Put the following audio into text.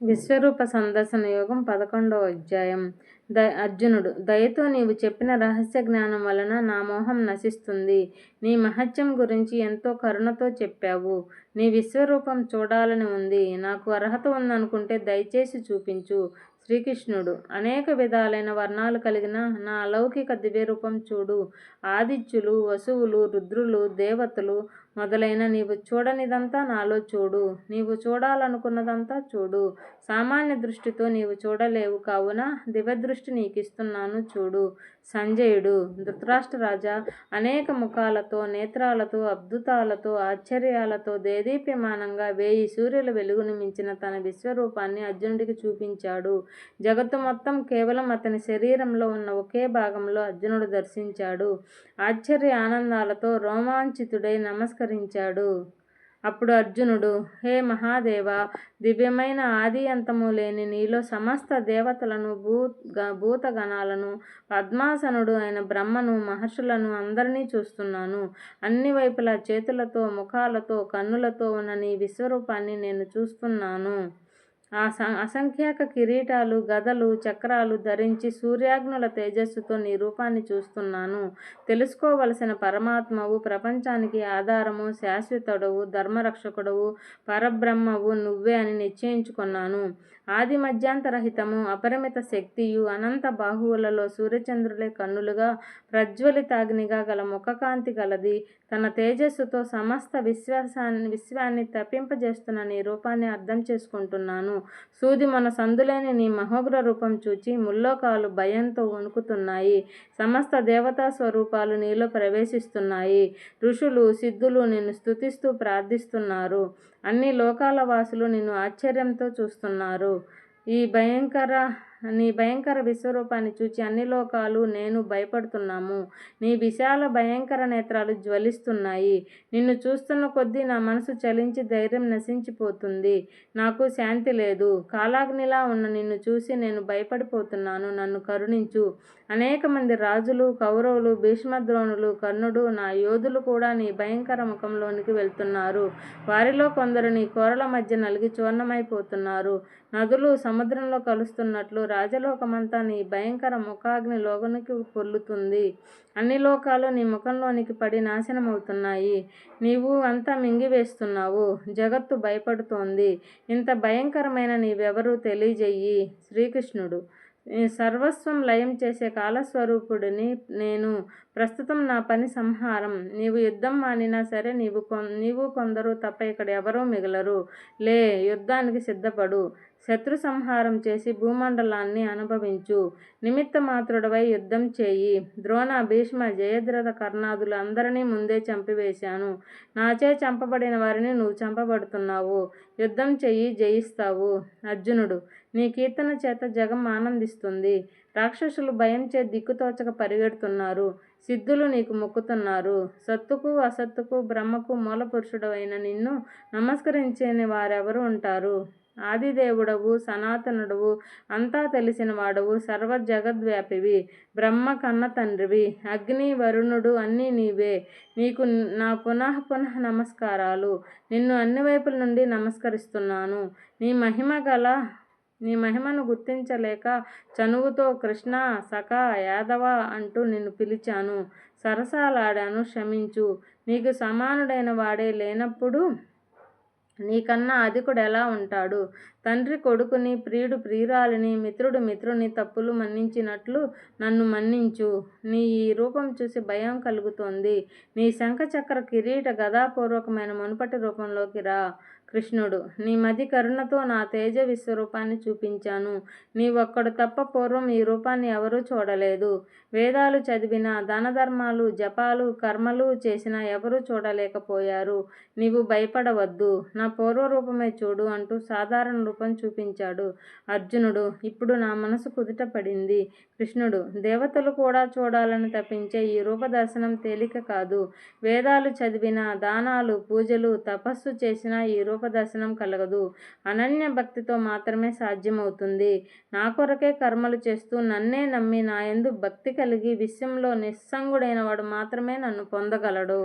విశ్వరూప సందర్శన యోగం పదకొండవ అధ్యాయం. ద అర్జునుడు దయతో నీవు చెప్పిన రహస్య జ్ఞానం వలన నా మోహం నశిస్తుంది. నీ మహత్యం గురించి ఎంతో కరుణతో చెప్పావు. నీ విశ్వరూపం చూడాలని ఉంది. నాకు అర్హత ఉందనుకుంటే దయచేసి చూపించు. శ్రీకృష్ణుడు అనేక విధాలైన వర్ణాలు కలిగిన నా అలౌకిక దివ్యరూపం చూడు. ఆదిత్యులు వసువులు రుద్రులు దేవతలు మొదలైన నీవు చూడనిదంతా నాలో చూడు నీవు చూడాలనుకున్నదంతా చూడు. సామాన్య దృష్టితో నీవు చూడలేవు కావున దివ్యదృష్టి నీకు ఇస్తున్నాను చూడు. సంజయుడు ధృతరాష్ట్ర రాజా అనేక ముఖాలతో నేత్రాలతో అద్భుతాలతో ఆశ్చర్యాలతో దేదీప్యమానంగా వేయి సూర్యుల వెలుగును మించిన తన విశ్వరూపాన్ని అర్జునుడికి చూపించాడు. జగత్తు మొత్తం కేవలం అతని శరీరంలో ఉన్న ఒకే భాగంలో అర్జునుడు దర్శించాడు. ఆశ్చర్య ఆనందాలతో రోమాంచితుడై నమస్కరించాడు అప్పుడు అర్జునుడు హే మహాదేవ దివ్యమైన ఆది అంతము లేని నీలో సమస్త దేవతలను భూ భూతగణాలను పద్మాసనుడు అయిన బ్రహ్మను మహర్షులను అందరినీ చూస్తున్నాను. అన్ని వైపులా చేతులతో ముఖాలతో కన్నులతో ఉన్న నీ విశ్వరూపాన్ని నేను చూస్తున్నాను. ఆ అసంఖ్యాక కిరీటాలు గదలు చక్రాలు ధరించి సూర్యాగ్నుల తేజస్సుతో నీ రూపాన్ని చూస్తున్నాను. తెలుసుకోవలసిన పరమాత్మవు ప్రపంచానికి ఆధారము శాశ్వతుడవు ధర్మరక్షకుడవు పరబ్రహ్మవు నువ్వే అని నిశ్చయించుకున్నాను. ఆది మధ్యాంతరహితము అపరిమిత శక్తియు అనంత బాహువులలో సూర్యచంద్రులే కన్నులుగా ప్రజ్వలితాగ్నిగా గల ముఖకాంతి గలది తన తేజస్సుతో సమస్త విశ్వాసాన్ని విశ్వాన్ని తప్పింపజేస్తున్న నీ రూపాన్ని అర్థం చేసుకుంటున్నాను. సూది మన సందులేని నీ మహోగ్ర రూపం చూచి ముల్లోకాలు భయంతో వణుకుతున్నాయి. సమస్త దేవతా స్వరూపాలు నీలో ప్రవేశిస్తున్నాయి. ఋషులు సిద్ధులు నిన్ను స్థుతిస్తూ ప్రార్థిస్తున్నారు. అన్ని లోకాల వాసులు నిన్ను ఆశ్చర్యంతో చూస్తున్నారు. ఈ భయంకర నీ భయంకర విశ్వరూపాన్ని చూచి అన్ని లోకాలు నేను భయపడుతున్నాము. నీ విశాల భయంకర నేత్రాలు జ్వలిస్తున్నాయి. నిన్ను చూస్తున్న కొద్దీ నా మనసు చలించి ధైర్యం నశించిపోతుంది. నాకు శాంతి లేదు. కాలాగ్నిలా ఉన్న నిన్ను చూసి నేను భయపడిపోతున్నాను. నన్ను కరుణించు. అనేక మంది రాజులు కౌరవులు భీష్మద్రోణులు కర్ణుడు నా యోధులు కూడా నీ భయంకర ముఖంలోనికి వెళ్తున్నారు. వారిలో కొందరు నీ కోరల మధ్య నలిగి చూర్ణమైపోతున్నారు. నదులు సముద్రంలో కలుస్తున్నట్లు రాజలోకమంతా నీ భయంకర ముఖాగ్ని లోగనికి పొల్లుతుంది అన్ని లోకాలు నీ ముఖంలోనికి పడి నాశనమవుతున్నాయి. నీవు అంతా మింగివేస్తున్నావు. జగత్తు భయపడుతోంది. ఇంత భయంకరమైన నీవెవరు తెలియజెయ్యి శ్రీకృష్ణుడు. సర్వస్వం లయం చేసే కాలస్వరూపుడిని నేను. ప్రస్తుతం నా పని సంహారం. నీవు యుద్ధం మానినా సరే నీవు కొ నీవు కొందరు తప్ప ఇక్కడ ఎవరూ మిగలరు. లే యుద్ధానికి సిద్ధపడు. శత్రు సంహారం చేసి భూమండలాన్ని అనుభవించు. నిమిత్త మాత్రుడవై యుద్ధం చేయి. ద్రోణ భీష్మ జయద్రథ కర్ణాదులు అందరినీ ముందే చంపివేశాను. నాచే చంపబడిన వారిని నువ్వు చంపబడుతున్నావు. యుద్ధం చెయ్యి జయిస్తావు. అర్జునుడు నీ కీర్తన చేత జగం ఆనందిస్తుంది. రాక్షసులు భయంచే దిక్కుతోచక పరిగెడుతున్నారు. సిద్ధులు నీకు మొక్కుతున్నారు. సత్తుకు అసత్తుకు బ్రహ్మకు మూలపురుషుడు అయిన నిన్ను నమస్కరించేని వారెవరు ఉంటారు? ఆదిదేవుడవు సనాతనుడవు అంతా తెలిసిన వాడవు సర్వ జగద్వ్యాపివి బ్రహ్మ కన్న తండ్రివి అగ్ని వరుణుడు అన్నీ నీవే. నీకు నా పునః పునః నమస్కారాలు. నిన్ను అన్ని వైపుల నుండి నమస్కరిస్తున్నాను. నీ మహిమ గల నీ మహిమను గుర్తించలేక చనువుతో కృష్ణ సఖ యాదవ అంటూ నిన్ను పిలిచాను. సరసాలాడాను క్షమించు. నీకు సమానుడైన వాడే లేనప్పుడు నీకన్నా అధికుడు ఎలా ఉంటాడు? తండ్రి కొడుకుని ప్రియుడు ప్రియురాలిని మిత్రుడు మిత్రుని తప్పులు మన్నించినట్లు నన్ను మన్నించు. నీ ఈ రూపం చూసి భయం కలుగుతోంది. నీ శంఖచక్ర కిరీట గదాపూర్వకమైన మునుపటి రూపంలోకి రా. కృష్ణుడు నీ మది కరుణతో నా తేజ విశ్వరూపాన్ని చూపించాను. నీవొక్కడు తప్ప పూర్వం ఈ రూపాన్ని ఎవరూ చూడలేదు. వేదాలు చదివిన దానధర్మాలు జపాలు కర్మలు చేసిన ఎవరూ చూడలేకపోయారు. నీవు భయపడవద్దు. నా పూర్వ రూపమే చూడు అంటూ సాధారణ రూపం చూపించాడు. అర్జునుడు ఇప్పుడు నా మనసు కుదుట పడింది. కృష్ణుడు దేవతలు కూడా చూడాలని తప్పించే ఈ రూపదర్శనం తేలిక కాదు. వేదాలు చదివిన దానాలు పూజలు తపస్సు చేసిన ఈ రూప దర్శనం కలగదు. అనన్య భక్తితో మాత్రమే సాధ్యమవుతుంది. నా కొరకే కర్మలు చేస్తూ నన్నే నమ్మి నాయందు భక్తి కలిగి విశ్వంలో నిస్సంగుడైన వాడు మాత్రమే నన్ను పొందగలడు.